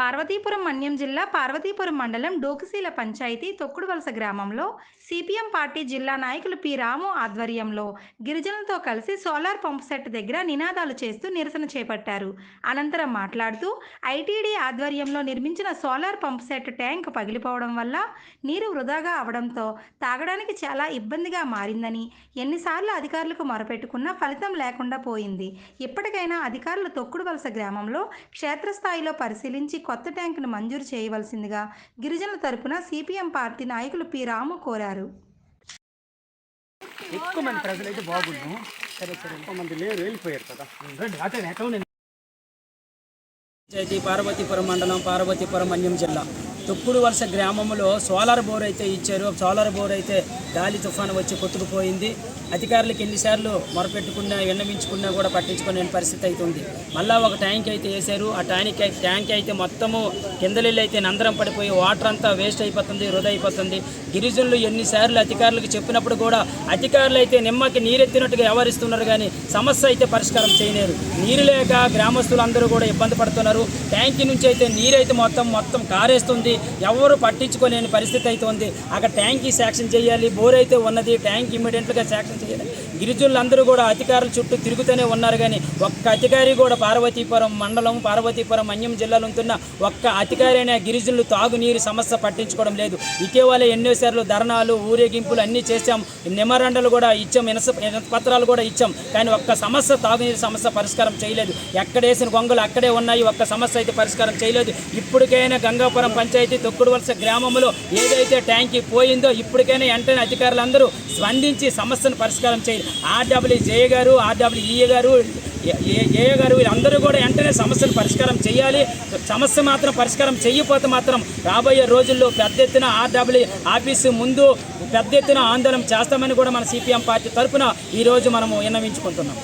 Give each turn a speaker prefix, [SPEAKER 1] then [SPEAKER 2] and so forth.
[SPEAKER 1] పార్వతీపురం మన్యం జిల్లా పార్వతీపురం మండలం డోకుసీల పంచాయతీ తొక్కుడువలస గ్రామంలో సిపిఎం పార్టీ జిల్లా నాయకులు పి రాము ఆధ్వర్యంలో గిరిజనులతో కలిసి సోలార్ పంప్ సెట్ దగ్గర నినాదాలు చేస్తూ నిరసన చేపట్టారు. అనంతరం మాట్లాడుతూ ఐటీడీ ఆధ్వర్యంలో నిర్మించిన సోలార్ పంప్ సెట్ ట్యాంక్ పగిలిపోవడం వల్ల నీరు వృధాగా అవడంతో తాగడానికి చాలా ఇబ్బందిగా మారిందని ఎన్నిసార్లు అధికారులకు మొరపెట్టుకున్నా ఫలితం లేకుండా పోయింది. ఇప్పటికైనా అధికారులు తొక్కుడువలస గ్రామంలో క్షేత్రస్థాయిలో పరిశీలించి కొత్త ట్యాంకును మంజూరు చేయవలసిందిగా గిరిజనుల తరపున సిపిఎం పార్టీ నాయకులు పి. రాము కోరారు.
[SPEAKER 2] ఎక్కువ మంది ప్రజలు అయితే బాగున్నాం. సరే సరే ఎక్కువ మంది లేరు వెళ్ళిపోయారు కదా. రండి అదే ఎక్కడ
[SPEAKER 3] పంచాయతీ పార్వతీపురం మండలం పార్వతీపురం మన్యం జిల్లా. తొక్కుడు వలస గ్రామంలో సోలార్ బోర్ అయితే ఇచ్చారు. సోలార్ బోర్ అయితే గాలి తుఫాను వచ్చి కొట్టుకుపోయింది. అధికారులకు ఎన్నిసార్లు మొరపెట్టుకున్నా విన్నవించుకున్నా కూడా పట్టించుకునే పరిస్థితి అయితే ఉంది. మళ్ళా ఒక ట్యాంక్ అయితే వేశారు. ఆ ట్యాంక్ ట్యాంక్ అయితే మొత్తము కిందలీళ్ళు అయితే నందరం పడిపోయి వాటర్ అంతా వేస్ట్ అయిపోతుంది వృధా అయిపోతుంది. గిరిజనులు ఎన్నిసార్లు అధికారులకు చెప్పినప్పుడు కూడా అధికారులు అయితే నిమ్మకి నీరెత్తినట్టుగా వ్యవహరిస్తున్నారు కానీ సమస్య అయితే పరిష్కారం చేయలేరు. నీరు లేక గ్రామస్తులందరూ కూడా ఇబ్బంది పడుతున్నారు. ట్యాంకీ నుంచి అయితే నీరైతే మొత్తం మొత్తం కారేస్తుంది. ఎవరు పట్టించుకోలేని పరిస్థితి అయితే ఉంది. అక్కడ ట్యాంకీ శాంక్షన్ చేయాలి. బోర్ అయితే ఉన్నది. ట్యాంక్ ఇమీడియట్గా శాంక్షన్ చేయాలి. గిరిజనులందరూ కూడా అధికారుల చుట్టూ తిరుగుతూనే ఉన్నారు కానీ ఒక్క అధికారి కూడా పార్వతీపురం మండలం పార్వతీపురం మన్యం జిల్లాలో ఉంటున్న ఒక్క అధికారి అయిన గిరిజనులు తాగునీరు సమస్య పట్టించుకోవడం లేదు. ఇటీవల ఎన్నోసార్లు ధర్నాలు ఊరేగింపులు అన్నీ చేశాం. నిమరండలు కూడా ఇచ్చాం. ఇనస పత్రాలు కూడా ఇచ్చాం. కానీ ఒక్క సమస్య తాగునీరు సమస్య పరిష్కారం చేయలేదు. ఎక్కడేసిన గొంగలు అక్కడే ఉన్నాయి. ఒక్క సమస్య అయితే పరిష్కారం చేయలేదు. ఇప్పటికైనా గంగాపురం పంచాయతీ తొక్కుడు వలస గ్రామంలో ఏదైతే ట్యాంకీ పోయిందో ఇప్పటికైనా వెంటనే అధికారులందరూ స్పందించి సమస్యను పరిష్కారం చేయాలి. ఆర్డబ్ల్యూ జే గారు ఆర్డబ్ల్యూఈ గారు ఏ గారు వీళ్ళందరూ కూడా వెంటనే సమస్యను పరిష్కారం చేయాలి. సమస్య మాత్రం పరిష్కారం చేయకపోతే మాత్రం రాబోయే రోజుల్లో పెద్ద ఎత్తున ఆర్డబ్ల్యూ ఆఫీసు ముందు పెద్ద ఎత్తున ఆందోళన చేస్తామని కూడా మన సిపిఎం పార్టీ తరఫున ఈరోజు మనము విన్నవించుకుంటున్నాం.